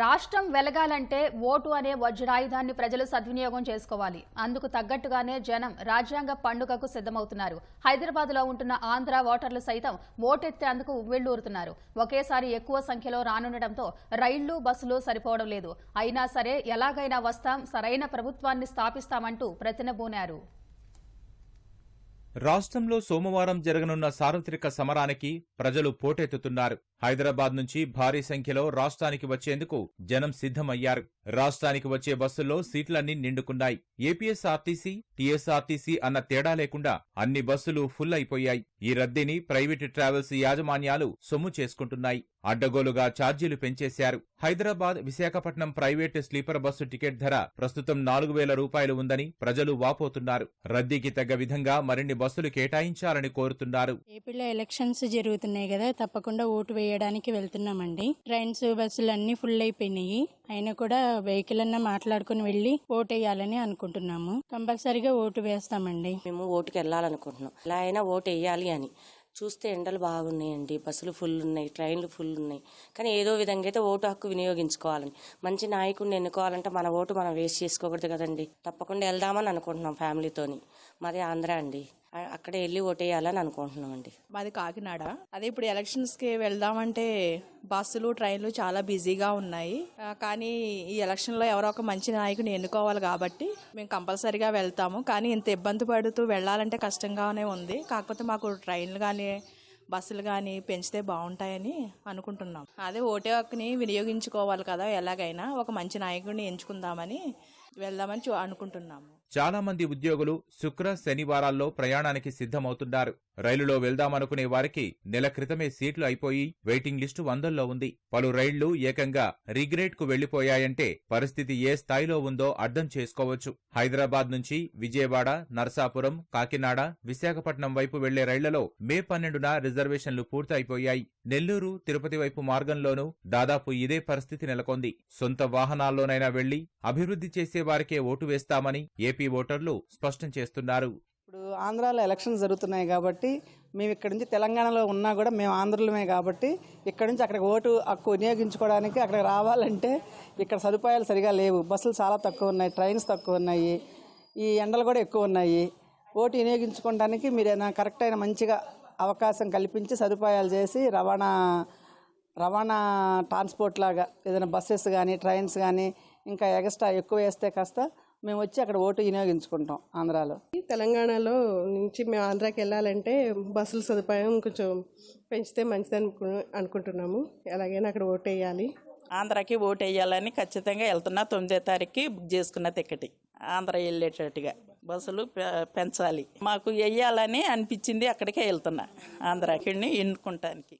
రాష్ట్రం వెలగాలంటే ఓటు అనే వజ్రాయుధాన్ని ప్రజలు సద్వినియోగం చేసుకోవాలి. అందుకు తగ్గట్టుగానే జనం రాజ్యాంగ పండుగకు సిద్ధమవుతున్నారు. హైదరాబాద్లో ఉంటున్న ఆంధ్ర ఓటర్లు సైతం ఓటెత్తేందుకు ఉవ్వెళ్ళూరుతున్నారు ఒకేసారి ఎక్కువ సంఖ్యలో రానుండటంతో రైళ్ళు బస్సులు సరిపోవడం లేదు. అయినా సరే ఎలాగైనా వస్తాం సరైన ప్రభుత్వాన్ని స్థాపిస్తామంటూ ప్రతినబూనారు. రాష్ట్రంలో సోమవారం జరగనున్న సార్వత్రిక సమరానికి ప్రజలు పోటెత్తుతున్నారు. హైదరాబాద్ నుంచి భారీ సంఖ్యలో రాష్ట్రానికి వచ్చేందుకు జనం సిద్ధమయ్యారు. రాష్ట్రానికి వచ్చే బస్సుల్లో సీట్లన్నీ నిండుకున్నాయి. ఏపీఎస్ఆర్టీసీ టీఎస్ఆర్టీసీ అన్న తేడా లేకుండా అన్ని బస్సులు ఫుల్ అయిపోయాయి ఈ రద్దీని ప్రైవేటు ట్రావెల్స్ యాజమాన్యాలు సొమ్ము చేసుకుంటున్నాయి. అడ్డగోలుగా ఛార్జీలు పెంచేశారు. Hyderabad Visakhapatnam private sleeper bus ticket ధర ప్రస్తుతం నాలుగు వేల రూపాయలు ఉందని ప్రజలు వాపోతున్నారు. రద్దీకి తగ్గ విధంగా మరిన్ని బస్సులు కేటాయించాలని కోరుతున్నారు. ఏపీలో ఎలక్షన్స్ జరుగుతున్నాయి కదా తప్పకుండా ఓటు చేయడానికి వెళ్తున్నామండి. ట్రైన్స్ బస్సులు అన్ని ఫుల్ అయిపోయినాయి. అయినా కూడా వెహికల్ అన్నా మాట్లాడుకుని వెళ్ళి ఓటు వేయాలని అనుకుంటున్నాము. కంపల్సరీగా ఓటు వేస్తామండి. మేము ఓటుకి వెళ్ళాలనుకుంటున్నాం. ఎలా అయినా ఓటు వేయాలి అని. చూస్తే ఎండలు బాగున్నాయండి. బస్సులు ఫుల్ ఉన్నాయి ట్రైన్లు ఫుల్ ఉన్నాయి. కానీ ఏదో విధంగా అయితే ఓటు హక్కు వినియోగించుకోవాలని. మంచి నాయకుడిని ఎన్నుకోవాలంటే మన ఓటు మనం వేస్ట్ చేసుకోకూడదు కదండి. తప్పకుండా వెళ్దామని అనుకుంటున్నాం ఫ్యామిలీతోని. మాది ఆంధ్ర అండి. అక్కడే వెళ్ళి ఓటేయాలని అనుకుంటున్నాం అండి మాది కాకినాడ. అదే ఇప్పుడు ఎలక్షన్స్కి వెళ్దామంటే బస్సులు ట్రైన్లు చాలా బిజీగా ఉన్నాయి. ఆ, కానీ ఈ ఎలక్షన్లో ఎవరో ఒక మంచి నాయకుని ఎన్నుకోవాలి కాబట్టి మేము కంపల్సరీగా వెళ్తాము. కానీ ఇంత ఇబ్బంది పడుతూ వెళ్ళాలంటే కష్టంగానే ఉంది. కాకపోతే మాకు ట్రైన్లు కానీ బస్సులు కానీ పెంచితే బాగుంటాయని అనుకుంటున్నాం. అదే ఓటే హక్కుని వినియోగించుకోవాలి కదా ఎలాగైనా. ఒక మంచి నాయకుడిని ఎంచుకుందామని వెళ్దామని అనుకుంటున్నాము. చాలా మంది ఉద్యోగులు శుక్ర శనివారాల్లో ప్రయాణానికి సిద్ధమవుతున్నారు రైలులో వెళ్దామనుకునే వారికి నెల క్రితమే సీట్లు అయిపోయి వెయిటింగ్ లిస్టు వందల్లో ఉంది. పలు రైళ్ళు ఏకంగా రిగ్రేట్కు వెళ్ళిపోయాయంటే పరిస్థితి ఏ స్థాయిలో ఉందో అర్థం చేసుకోవచ్చు. హైదరాబాద్ నుంచి విజయవాడ నరసాపురం కాకినాడ విశాఖపట్నం వైపు వెళ్ళే రైళ్ళలో మే పన్నెండున రిజర్వేషన్లు పూర్తయిపోయాయి. నెల్లూరు తిరుపతి వైపు మార్గంలోనూ దాదాపు ఇదే పరిస్థితి నెలకొంది. సొంత వాహనాల్లోనైనా వెళ్ళి అభివృద్ధి చేసే వారికే ఓటు వేస్తామని ఏపీ ఓటర్లు స్పష్టం చేస్తున్నారు. ఇప్పుడు ఆంధ్రాలో ఎలక్షన్స్ జరుగుతున్నాయి కాబట్టి మేము ఇక్కడ నుంచి తెలంగాణలో ఉన్నా కూడా మేము ఆంధ్రులమే కాబట్టి ఇక్కడ నుంచి అక్కడికి ఓటు హక్కు వినియోగించుకోవడానికి అక్కడికి రావాలంటే ఇక్కడ సదుపాయాలు సరిగా లేవు. బస్సులు చాలా తక్కువ ఉన్నాయి ట్రైన్స్ తక్కువ ఉన్నాయి ఈ ఎండలు కూడా ఎక్కువ ఉన్నాయి. ఓటు వినియోగించుకోవడానికి మీరు ఏదైనా కరెక్ట్ అయిన మంచిగా అవకాశం కల్పించి సదుపాయాలు చేసి రవాణా రవాణా ట్రాన్స్పోర్ట్ లాగా ఏదైనా బస్సెస్ కానీ ట్రైన్స్ కానీ ఇంకా ఎక్స్ట్రా ఎక్కువ వేస్తే కాస్త మేము వచ్చి అక్కడ ఓటు వినియోగించుకుంటాం ఆంధ్రాలో. తెలంగాణలో నుంచి మేము ఆంధ్రాకి వెళ్ళాలంటే బస్సుల సదుపాయం కొంచెం పెంచితే మంచిది అనుకు అనుకుంటున్నాము. ఎలాగైనా అక్కడ ఓటు వేయాలి. ఆంధ్రాకి ఓటు వేయాలని ఖచ్చితంగా వెళ్తున్నా. తొమ్మిదో తారీఖుకి బుక్ చేసుకున్న టికెట్. ఆంధ్ర వెళ్ళేటట్టుగా బస్సులు పె- పెంచాలి. మాకు వెయ్యాలని అనిపించింది అక్కడికే వెళ్తున్నా. ఆంధ్రాకి ఎన్నుకుంటానికి.